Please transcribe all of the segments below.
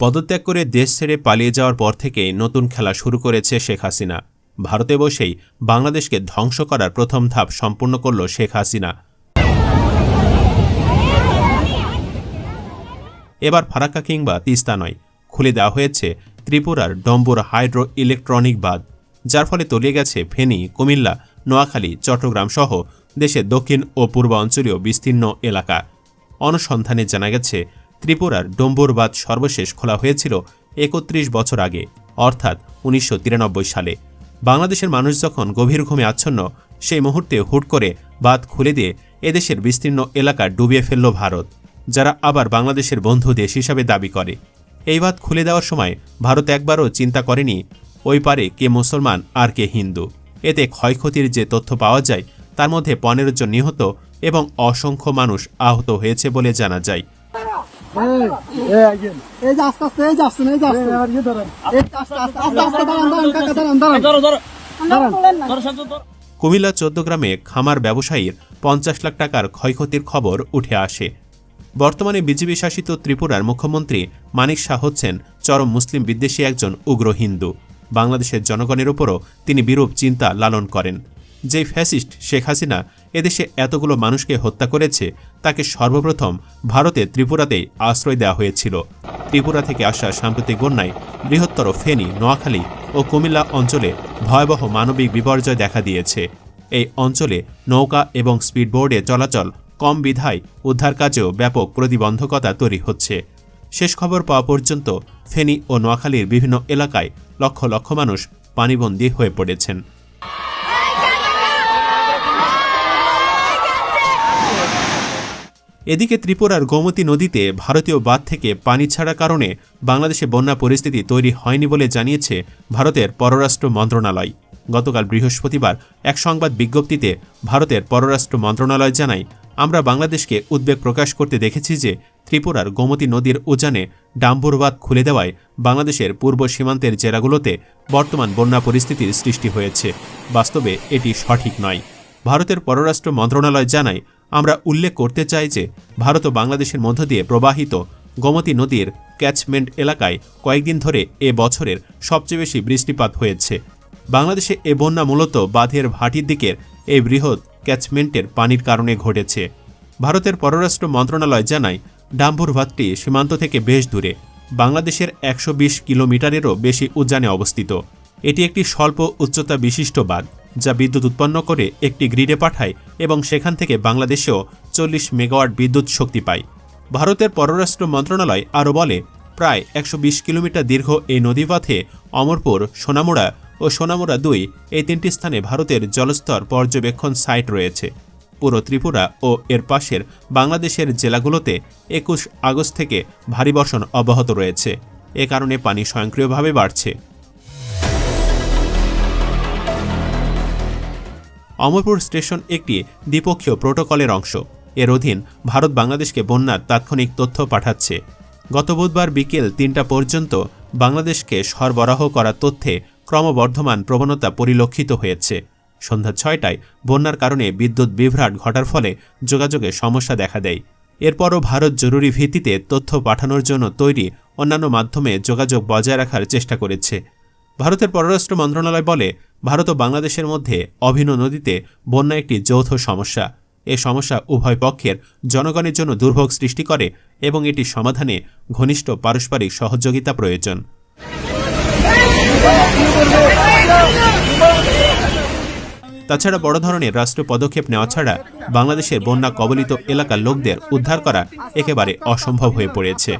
পদত্যাগ করে দেশ ছেড়ে পালিয়ে যাওয়ার পর থেকেই নতুন খেলা শুরু করেছে শেখ হাসিনা। ভারতে বসেই বাংলাদেশকে ধ্বংস করার প্রথম ধাপ সম্পূর্ণ করল শেখ হাসিনা। এবার ফারাক্কা কিংবা তিস্তা নয়, খুলে দেওয়া হয়েছে ত্রিপুরার ডম্বুর হাইড্রো ইলেকট্রনিক বাঁধ, যার ফলে তলিয়ে গেছে ফেনী, কুমিল্লা নোয়াখালী, চট্টগ্রাম সহ দেশের দক্ষিণ ও পূর্বাঞ্চলীয় বিস্তীর্ণ এলাকা। অনুসন্ধানে জানা গেছে, ত্রিপুরার ডম্বুর বাঁধ সর্বশেষ খোলা হয়েছিল একত্রিশ বছর আগে, অর্থাৎ উনিশশো তিরানব্বই সালে। বাংলাদেশের মানুষ যখন গভীর ঘুমে আচ্ছন্ন, সেই মুহূর্তে হুট করে বাঁধ খুলে দিয়ে এদেশের বিস্তীর্ণ এলাকা ডুবিয়ে ফেলল ভারত, যারা আবার বাংলাদেশের বন্ধু দেশ হিসাবে দাবি করে। এই বাঁধ খুলে দেওয়ার সময় ভারত একবারও চিন্তা করেনি, ওই পারে কে মুসলমান আর কে হিন্দু। এতে ক্ষয়ক্ষতির যে তথ্য পাওয়া যায়, তার মধ্যে পনেরো জন নিহত এবং অসংখ্য মানুষ আহত হয়েছে বলে জানা যায়। কুমিল্লা চোদ্দগ্রামে খামার ব্যবসায়ীর পঞ্চাশ লাখ টাকার ক্ষয়ক্ষতির খবর উঠে আসে। বর্তমানে বিজেপি শাসিত ত্রিপুরার মুখ্যমন্ত্রী মানিক শাহ হচ্ছেন চরম মুসলিম বিদ্বেষী একজন উগ্র হিন্দু। বাংলাদেশের জনগণের উপরও তিনি বিরূপ চিন্তা লালন করেন। যে ফ্যাসিস্ট শেখ হাসিনা এদেশে এতগুলো মানুষকে হত্যা করেছে, তাকে সর্বপ্রথম ভারতে ত্রিপুরাতেই আশ্রয় দেওয়া হয়েছিল। ত্রিপুরা থেকে আসা সাম্প্রতিক বন্যায় বৃহত্তর ফেনী, নোয়াখালী ও কুমিল্লা অঞ্চলে ভয়াবহ মানবিক বিপর্যয় দেখা দিয়েছে। এই অঞ্চলে নৌকা এবং স্পিডবোর্ডে চলাচল কম বিধায় উদ্ধার কাজেও ব্যাপক প্রতিবন্ধকতা তৈরি হচ্ছে। শেষ খবর পাওয়া পর্যন্ত ফেনী ও নোয়াখালীর বিভিন্ন এলাকায় লক্ষ লক্ষ মানুষ পানিবন্দী হয়ে পড়েছেন। এদিকে ত্রিপুরার গোমতী নদীতে ভারতীয় বাঁধ থেকে পানি ছাড়ার কারণে বাংলাদেশে বন্যা পরিস্থিতি তৈরি হয়নি বলে জানিয়েছে ভারতের পররাষ্ট্র মন্ত্রণালয়। গতকাল বৃহস্পতিবার এক সংবাদ বিজ্ঞপ্তিতে ভারতের পররাষ্ট্র মন্ত্রণালয় জানায়, আমরা বাংলাদেশকে উদ্বেগ প্রকাশ করতে দেখেছি যে ত্রিপুরার গোমতী নদীর উজানে ডাম্বুর বাঁধ খুলে দেওয়ায় বাংলাদেশের পূর্ব সীমান্তের জেলাগুলোতে বর্তমান বন্যা পরিস্থিতির সৃষ্টি হয়েছে। বাস্তবে এটি সঠিক নয়। ভারতের পররাষ্ট্র মন্ত্রণালয় জানায়, আমরা উল্লেখ করতে চাই যে ভারত ও বাংলাদেশের মধ্য দিয়ে প্রবাহিত গোমতী নদীর ক্যাচমেন্ট এলাকায় কয়েকদিন ধরে এ বছরের সবচেয়ে বেশি বৃষ্টিপাত হয়েছে। বাংলাদেশে এ বন্যা মূলত বাঁধের ভাটির দিকের এই বৃহৎ ক্যাচমেন্টের পানির কারণে ঘটেছে। ভারতের পররাষ্ট্র মন্ত্রণালয় জানায় ডাম্বুর বাঁধটি সীমান্ত থেকে বেশ দূরে, বাংলাদেশের একশো বিশ কিলোমিটারেরও বেশি উদ্যানে অবস্থিত। এটি একটি স্বল্প উচ্চতা বিশিষ্ট বাঁধ, যা বিদ্যুৎ উৎপন্ন করে একটি গ্রিডে পাঠায় এবং সেখান থেকে বাংলাদেশেও চল্লিশ মেগাওয়াট বিদ্যুৎ শক্তি পায়। ভারতের পররাষ্ট্র মন্ত্রণালয় আরও বলে, প্রায় একশো বিশ কিলোমিটার দীর্ঘ এই নদীপথে অমরপুর, সোনামুড়া ও সোনামুড়া দুই এই তিনটি স্থানে ভারতের জলস্তর পর্যবেক্ষণ সাইট রয়েছে। পুরো ত্রিপুরা ও এর পাশের বাংলাদেশের জেলাগুলোতে একুশ আগস্ট থেকে ভারী বর্ষণ অব্যাহত রয়েছে। এ কারণে পানি স্বয়ংক্রিয়ভাবে বাড়ছে। অমরপুর স্টেশন একটি দ্বিপক্ষীয় প্রোটোকলের অংশ। এর অধীন ভারত বাংলাদেশকে বন্যার তাৎক্ষণিক তথ্য পাঠাচ্ছে। গত বুধবার বিকেল তিনটা পর্যন্ত বাংলাদেশকে সরবরাহ করা তথ্যে ক্রমবর্ধমান প্রবণতা পরিলক্ষিত হয়েছে। সন্ধ্যা ছয়টায় বন্যার কারণে বিদ্যুৎ বিভ্রাট ঘটার ফলে যোগাযোগে সমস্যা দেখা দেয় এরপরও ভারত জরুরি ভিত্তিতে তথ্য পাঠানোর জন্য তৈরি অন্যান্য মাধ্যমে যোগাযোগ বজায় রাখার চেষ্টা করেছে ভারতের পররাষ্ট্র মন্ত্রণালয় বলে ভারত ও বাংলাদেশের মধ্যে অভিন্ন নদীতে বন্যা একটি যৌথ সমস্যা এ সমস্যা উভয় পক্ষের জনগণের জন্য দুর্ভোগ সৃষ্টি করে এবং এটি সমাধানে ঘনিষ্ঠ পারস্পরিক সহযোগিতা প্রয়োজন তাছাড়া বড় ধরনের রাষ্ট্র পদক্ষেপ নেওয়া ছাড়া বাংলাদেশের বন্যা কবলিত এলাকার লোকদের উদ্ধার করা একেবারে অসম্ভব হয়ে পড়েছে।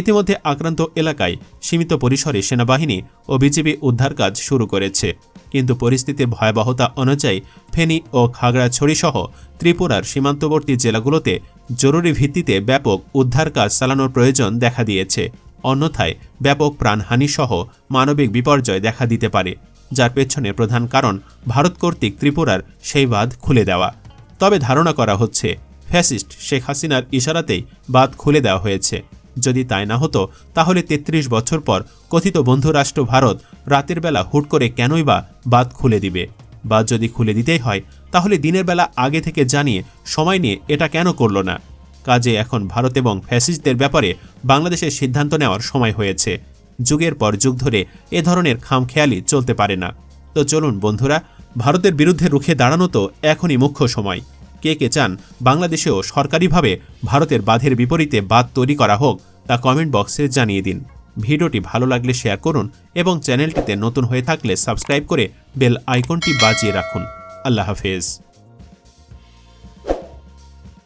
ইতিমধ্যে আক্রান্ত এলাকায় সীমিত পরিসরে সেনাবাহিনী ও বিজিবি উদ্ধার কাজ শুরু করেছে। কিন্তু পরিস্থিতির ভয়াবহতা অনুযায়ী ফেনী ও খাগড়াছড়ি সহ ত্রিপুরার সীমান্তবর্তী জেলাগুলোতে জরুরি ভিত্তিতে ব্যাপক উদ্ধার কাজ চালানোর প্রয়োজন দেখা দিয়েছে। অন্যথায় ব্যাপক প্রাণহানি সহ মানবিক বিপর্যয় দেখা দিতে পারে। যার পেছনে প্রধান কারণ ভারত কর্তৃক ত্রিপুরার সেই বাঁধ খুলে দেওয়া। তবে ধারণা করা হচ্ছে, ফ্যাসিস্ট শেখ হাসিনার ইশারাতেই বাঁধ খুলে দেওয়া হয়েছে। যদি তাই না হতো, তাহলে ৩৩ বছর পর কথিত বন্ধুরাষ্ট্র ভারত রাতের বেলা হুট করে কেনই বা বাঁধ খুলে দিবে? বা যদি খুলে দিতেই হয়, তাহলে দিনের বেলা আগে থেকে জানিয়ে সময় নিয়ে এটা কেন করল না? কাজে এখন ভারত এবং ফ্যাসিস্টদের ব্যাপারে বাংলাদেশের সিদ্ধান্ত নেওয়ার সময় হয়েছে। যুগের পর যুগ ধরে এ ধরনের খামখেয়ালি চলতে পারে না। তো চলুন বন্ধুরা, ভারতের বিরুদ্ধে রুখে দাঁড়ানো তো এখনই মুখ্য সময়। কে কে চান বাংলাদেশেও সরকারিভাবে ভারতের বাঁধের বিপরীতে বাঁধ তৈরি করা হোক তা কমেন্ট বক্সে জানিয়ে দিন। ভিডিওটি ভালো লাগলে শেয়ার করুন এবং চ্যানেলটিতে নতুন হয়ে থাকলে সাবস্ক্রাইব করে বেল আইকনটি বাজিয়ে রাখুন। আল্লাহ হাফেজ।